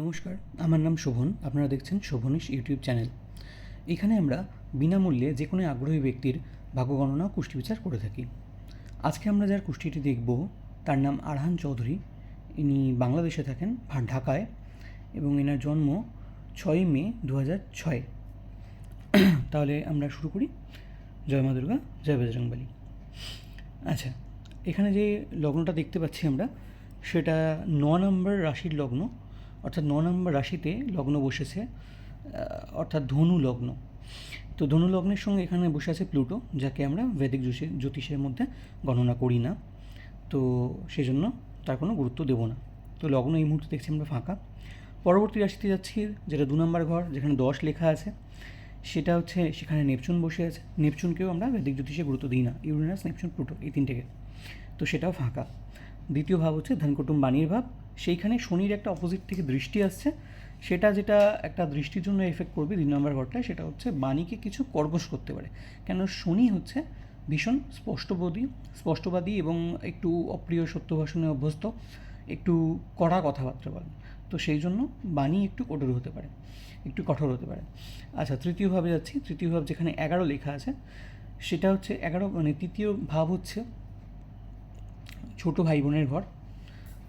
নমস্কার, আমার নাম শোভন, আপনারা দেখছেন শোভনীশ ইউটিউব চ্যানেল। এখানে আমরা বিনামূল্যে যে কোনো আগ্রহী ব্যক্তির ভাগ্য গণনা ও কুষ্টি বিচার করে থাকি। আজকে আমরা যার কুষ্টিটি দেখব, তার নাম আরহান চৌধুরী। ইনি বাংলাদেশে থাকেন ঢাকায়, এবং এনার জন্ম ছয়ই মে দু ছয়। তাহলে আমরা শুরু করি। জয় মা দুর্গা, জয় বজরংবলী আচ্ছা এখানে যে লগ্নটা দেখতে পাচ্ছি আমরা, সেটা ন নম্বর রাশির লগ্ন। অর্থাৎ ন নম্বর রাশিতে লগ্ন বসেছে অর্থাৎ ধনু লগ্ন। তো ধনু লগ্নের সঙ্গে এখানে বসে আছে প্লুটো, যাকে আমরা বৈদিক জ্যোতিষে জ্যোতিষের মধ্যে গণনা করি না। তো সেই জন্য তার কোনো গুরুত্ব দেব না। তো লগ্ন এই মুহূর্তে দেখছি আমরা ফাঁকা। পরবর্তী রাশিতে যাচ্ছি, যেটা দু নম্বর ঘর, যেখানে দশ লেখা আছে। সেটা হচ্ছে সেখানে নেপচুন বসে আছে। নেপচুনকেও আমরা বৈদিক জ্যোতিষে গুরুত্ব দিই না। ইউরেনাস, নেপচুন, প্লুটো, এই তিনটেকে। তো সেটাও ফাঁকা। দ্বিতীয় ভাব হচ্ছে ধনকুটুম বাণীর ভাব। সেইখানে শনির একটা অপোজিট থেকে দৃষ্টি আসছে। সেটা যেটা একটা দৃষ্টির জন্য এফেক্ট করবে দুই নম্বর ঘরটায়, সেটা হচ্ছে বাণীকে কিছু কর্কশ করতে পারে। কেন শনি হচ্ছে ভীষণ স্পষ্টবাদী স্পষ্টবাদী এবং একটু অপ্রিয় সত্য ভাষণে অভ্যস্ত, একটু কড়া কথাবার্তা বলেন। তো সেই জন্য বাণী একটু কঠোর হতে পারে, একটু কঠোর হতে পারে। আচ্ছা তৃতীয় ভাবে যাচ্ছি। তৃতীয় ভাব যেখানে এগারো লেখা আছে, সেটা হচ্ছে এগারো মানে তৃতীয় ভাব হচ্ছে ছোট ভাই বোনের ঘর।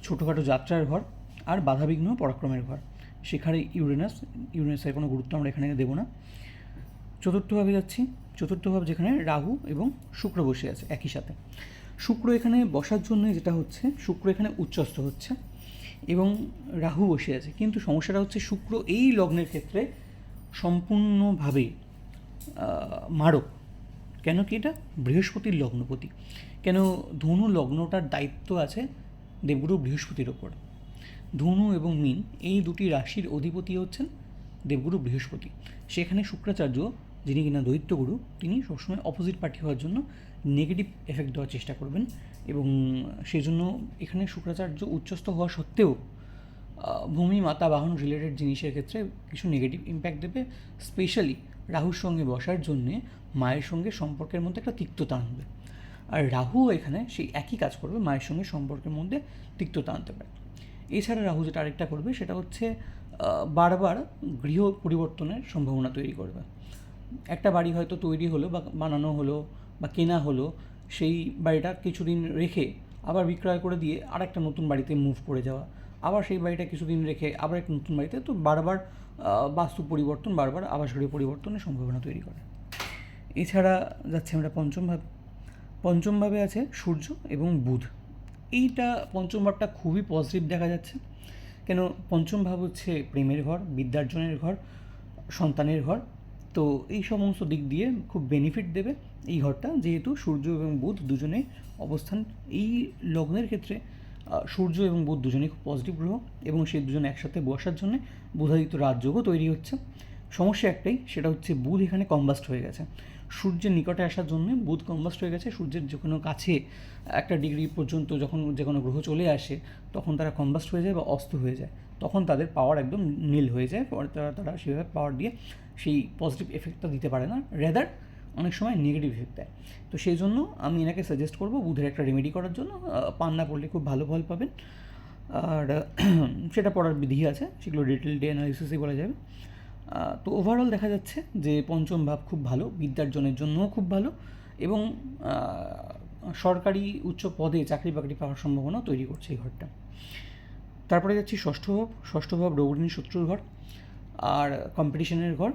ছোটোখাটো যাত্রার ঘর আর বাধাবিঘ্ন পরাক্রমের ঘর। সেখানে ইউরেনাস, ইউরেনাসের কোনো গুরুত্ব আমরা এখানে দেবো না। চতুর্থভাবে যাচ্ছি। চতুর্থ ভাব যেখানে রাহু এবং শুক্র বসে আছে একই সাথে। শুক্র এখানে বসার জন্য যেটা হচ্ছে, শুক্র এখানে উচ্চস্থ হচ্ছে এবং রাহু বসে আছে। কিন্তু সমস্যাটা হচ্ছে শুক্র এই লগ্নের ক্ষেত্রে সম্পূর্ণভাবে মারক। কেন কি এটা? বৃহস্পতির লগ্নপতি। কেন ধনু লগ্নটার দায়িত্ব আছে দেবগুরু বৃহস্পতির ওপর। ধনু এবং মিন এই দুটি রাশির অধিপতি হচ্ছেন দেবগুরু বৃহস্পতি। সেখানে শুক্রাচার্য, যিনি কিনা দৈত্যগুরু, তিনি সবসময় অপোজিট পার্টি হওয়ার জন্য নেগেটিভ এফেক্ট দেওয়ার চেষ্টা করবেন এবং সেজন্য এখানে শুক্রাচার্য উচ্চস্থ হওয়া সত্ত্বেও ভূমি, মাতা, বাহন রিলেটেড জিনিসের ক্ষেত্রে কিছু নেগেটিভ ইম্প্যাক্ট দেবে। স্পেশালি রাহুর সঙ্গে বসার জন্যে মায়ের সঙ্গে সম্পর্কের মধ্যে একটা তিক্ততা আনবে। আর রাহু এখানে সেই একই কাজ করবে, মায়ের সঙ্গে সম্পর্কের মধ্যে তিক্ততা আনতে পারে। এছাড়া রাহু যেটা আরেকটা করবে, সেটা হচ্ছে বারবার গৃহ পরিবর্তনের সম্ভাবনা তৈরি করবে। একটা বাড়ি হয়তো তৈরি হলো বা বানানো হলো বা কেনা হলো, সেই বাড়িটা কিছুদিন রেখে আবার বিক্রয় করে দিয়ে আরেকটা নতুন বাড়িতে মুভ করে যাওয়া, আবার সেই বাড়িটা কিছুদিন রেখে আবার একটা নতুন বাড়িতে, তো বারবার বাস্তু পরিবর্তন, বারবার আবাসগৃহ পরিবর্তনের সম্ভাবনা তৈরি করে। এছাড়া যাচ্ছে আমরা পঞ্চম ভাব পঞ্চম ভাবে আছে সূর্য এবং বুধ। এইটা পঞ্চম ভাবটা খুবই পজিটিভ দেখা যাচ্ছে। কেন? পঞ্চম ভাব হচ্ছে প্রেমের ঘর, বিদ্যার্জনের ঘর, সন্তানের ঘর। তো এই সমস্ত দিক দিয়ে খুব বেনিফিট দেবে এই ঘরটা, যেহেতু সূর্য এবং বুধ দুজনে অবস্থান, এই লগ্নের ক্ষেত্রে সূর্য এবং বুধ দুজনেই খুব পজিটিভ গ্রহ এবং সেই দুজন একসাথে বসার জন্য বুধাদিত্য রাজযোগও তৈরি হচ্ছে। সমস্যা একটাই, সেটা হচ্ছে বুধ এখানে কম্বাস্ট হয়ে গেছে। সূর্যের নিকটে আসার জন্য বুধ কম্বাস্ট হয়ে গেছে। সূর্যের যে কোনো কাছে একটা ডিগ্রি পর্যন্ত যখন যে কোনো গ্রহ চলে আসে, তখন তারা কম্বাস্ট হয়ে যায় বা অস্ত হয়ে যায়। তখন তাদের পাওয়ার একদম নীল হয়ে যায় তারা তারা সেভাবে পাওয়ার দিয়ে সেই পজিটিভ এফেক্টটা দিতে পারে না। রেদার অনেক সময় নেগেটিভ এফেক্ট দেয়। তো সেই জন্য আমি এনাকে সাজেস্ট করব বুধের একটা রেমেডি করার জন্য। পান না পড়লে খুব ভালো ফল পাবেন। আর, সেটা পড়ার বিধি আছে, সেগুলো ডিটেল ডে অ্যানালিসিসই বলা যাবে। তো ওভারঅল দেখা যাচ্ছে যে পঞ্চম ভাব খুব ভালো, বিদ্যার্জনের জন্যও খুব ভালো এবং সরকারি উচ্চ পদে চাকরি বাকরি পাওয়ার সম্ভাবনা তৈরি করছে এই ঘরটা। তারপরে যাচ্ছি ষষ্ঠ ভাব ষষ্ঠ ভাব রৌহিণী শত্রুর ঘর আর কম্পিটিশনের ঘর।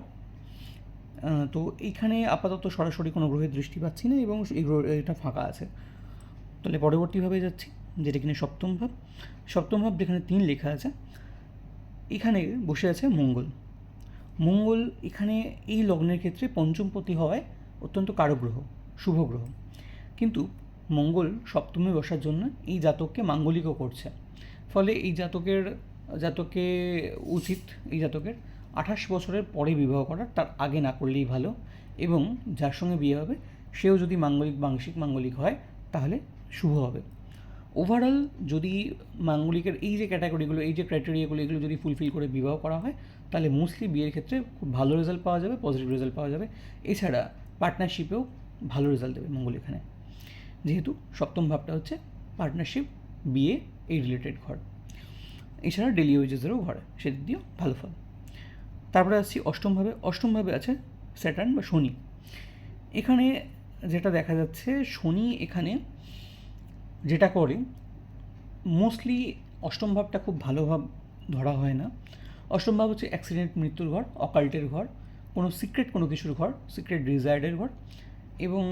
তো এইখানে আপাতত সরাসরি কোনো গ্রহের দৃষ্টি পাচ্ছি না এবং এই গ্রহ, এটা ফাঁকা আছে। তাহলে পরবর্তীভাবে যাচ্ছি, যেটা কিনা সপ্তম ভাব। সপ্তম ভাব যেখানে তিন লেখা আছে, এখানে বসে আছে মঙ্গল। মঙ্গল এখানে এই লগ্নের ক্ষেত্রে পঞ্চমপতি হওয়ায় অত্যন্ত কারক গ্রহ শুভ গ্রহ কিন্তু মঙ্গল সপ্তমে বসার জন্য এই জাতককে মাঙ্গলিকও করছে। ফলে এই জাতকের, জাতকে উচিত, এই জাতকের আঠাশ বছরের পরে বিবাহ করার, তার আগে না করলেই ভালো এবং যার সঙ্গে বিয়ে হবে, সেও যদি মাঙ্গলিক বাংশিক মাঙ্গলিক হয়, তাহলে শুভ হবে। ওভারঅল যদি মাঙ্গলিকের এই যে ক্যাটাগরিগুলো এই যে ক্রাইটেরিয়াগুলো এগুলো যদি ফুলফিল করে বিবাহ করা হয় তাহলে মোস্টলি বিয়ের ক্ষেত্রে খুব ভালো রেজাল্ট পাওয়া যাবে পজিটিভ রেজাল্ট পাওয়া যাবে। এছাড়া পার্টনারশিপেও ভালো রেজাল্ট দেবে মঙ্গল এখানে। যেহেতু সপ্তম ভাবটা হচ্ছে পার্টনারশিপ বিয়ে, এই রিলেটেড ঘর। এছাড়া ডেলি ওয়েজেসেরও ঘর, সেদিক দিয়েও ভালো ফল। তারপরে আসছি অষ্টমভাবে অষ্টমভাবে আছে স্যাটার্ন বা শনি। এখানে যেটা দেখা যাচ্ছে, শনি এখানে যেটা করে মোস্টলি অষ্টম ভাবটা খুব ভালো ভাব ধরা হয় না। অষ্টম ভাব হচ্ছে অ্যাক্সিডেন্ট মৃত্যুর ঘর অকাল্টের ঘর, কোনো সিক্রেট কোনো কিছুর ঘর সিক্রেট ডিজায়ার্ডের ঘর এবং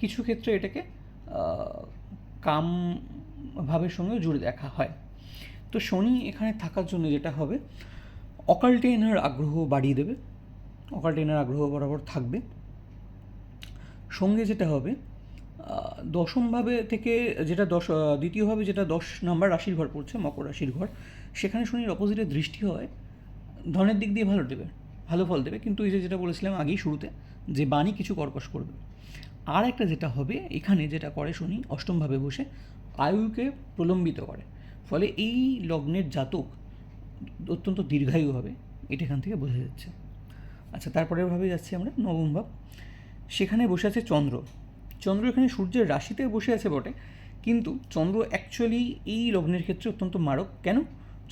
কিছু ক্ষেত্রে এটাকে কাম ভাবের সঙ্গেও জুড়ে দেখা হয়। তো শনি এখানে থাকার জন্য যেটা হবে অকাল্টে এনার আগ্রহ বাড়িয়ে দেবে। অকাল্টে এনার আগ্রহ বরাবর থাকবে। সঙ্গে যেটা হবে দশমভাবে থেকে যেটা দশ দ্বিতীয়ভাবে যেটা দশ নম্বর রাশির ঘর পড়ছে, মকর রাশির ঘর, সেখানে শনির অপোজিটে দৃষ্টি হয়, ধনের দিক দিয়ে ভালো দেবে, ভালো ফল দেবে, কিন্তু এই যে যেটা বলেছিলাম আগেই শুরুতে, যে বাণী কিছু কর্কশ করবে। আর একটা যেটা হবে, এখানে যেটা করে শনি অষ্টমভাবে বসে, আয়ুকে প্রলম্বিত করে। ফলে এই লগ্নের জাতক অত্যন্ত দীর্ঘায়ু হবে, এটা এখান থেকে বোঝা যাচ্ছে। আচ্ছা তারপরের ভাবে যাচ্ছি আমরা, নবম ভাব। সেখানে বসে আছে চন্দ্র। চন্দ্র এখানে সূর্যের রাশিতে বসে আছে বটে, কিন্তু চন্দ্র অ্যাকচুয়ালি এই লগ্নের ক্ষেত্রে অত্যন্ত মারক। কেন?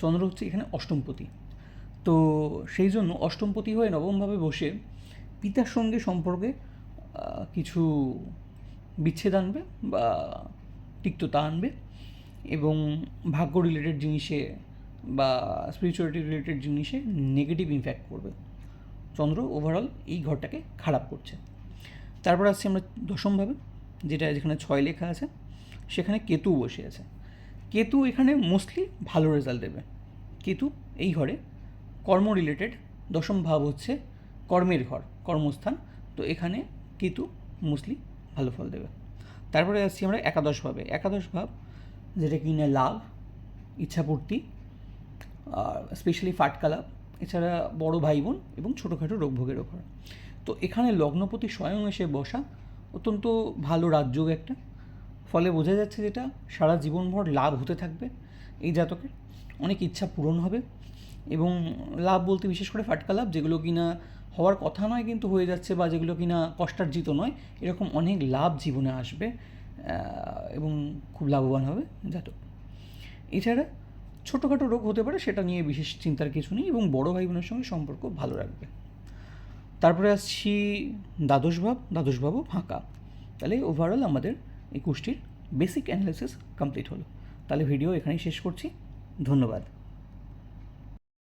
চন্দ্র হচ্ছে এখানে অষ্টমপতি। তো সেই জন্য অষ্টমপতি হয়ে নবমভাবে বসে পিতার সঙ্গে সম্পর্কে কিছু বিচ্ছেদ আনবে বা তিক্ততা আনবে এবং ভাগ্য রিলেটেড জিনিসে বা স্পিরিচুয়ালিটি রিলেটেড জিনিসে নেগেটিভ ইমপ্যাক্ট করবে। চন্দ্র ওভারঅল এই ঘরটাকে খারাপ করছে। তারপর আসছি আমরা দশমভাবে যেটা যেখানে ছয় লেখা আছে, সেখানে কেতু বসে আছে। কেতু এখানে মোস্টলি ভালো রেজাল্ট দেবে। কেতু এই ঘরে কর্ম রিলেটেড দশম ভাব হচ্ছে কর্মের ঘর, কর্মস্থান। তো এখানে কেতু মোস্টলি ভালো ফল দেবে। তারপরে আসছি আমরা একাদশ ভাবে। একাদশ ভাব, যেটা কিনা লাভ, ইচ্ছাপূর্তি স্পেশালি ফাটকা লাভ এছাড়া বড় ভাই বোন এবং ছোটোখাটো রোগভোগের ওপর তো এখানে লগ্নপতি স্বয়ং এসে বসা অত্যন্ত ভালো রাজযোগ একটা। ফলে বোঝা যাচ্ছে যেটা সারা জীবনভর লাভ হতে থাকবে এই জাতকের অনেক ইচ্ছা পূরণ হবে এবং লাভ বলতে বিশেষ করে ফাটকা লাভ, যেগুলো কিনা হওয়ার কথা নয় কিন্তু হয়ে যাচ্ছে বা যেগুলো কিনা কষ্টার্জিত নয়, এরকম অনেক লাভ জীবনে আসবে এবং খুব লাভবান হবে জাতক। এছাড়া ছোটোখাটো রোগ হতে পারে, সেটা নিয়ে বিশেষ চিন্তার কিছু নেই এবং বড় ভাই বোনের সঙ্গে সম্পর্ক ভালো রাখবে। তারপরে আসছি দ্বাদশভাব, দ্বাদশভাবও ফাঁকা। তাহলে ওভারঅল আমাদের এই বেসিক অ্যানালিসিস কমপ্লিট হলো। তাহলে ভিডিও এখানেই শেষ করছি। ধন্যবাদ।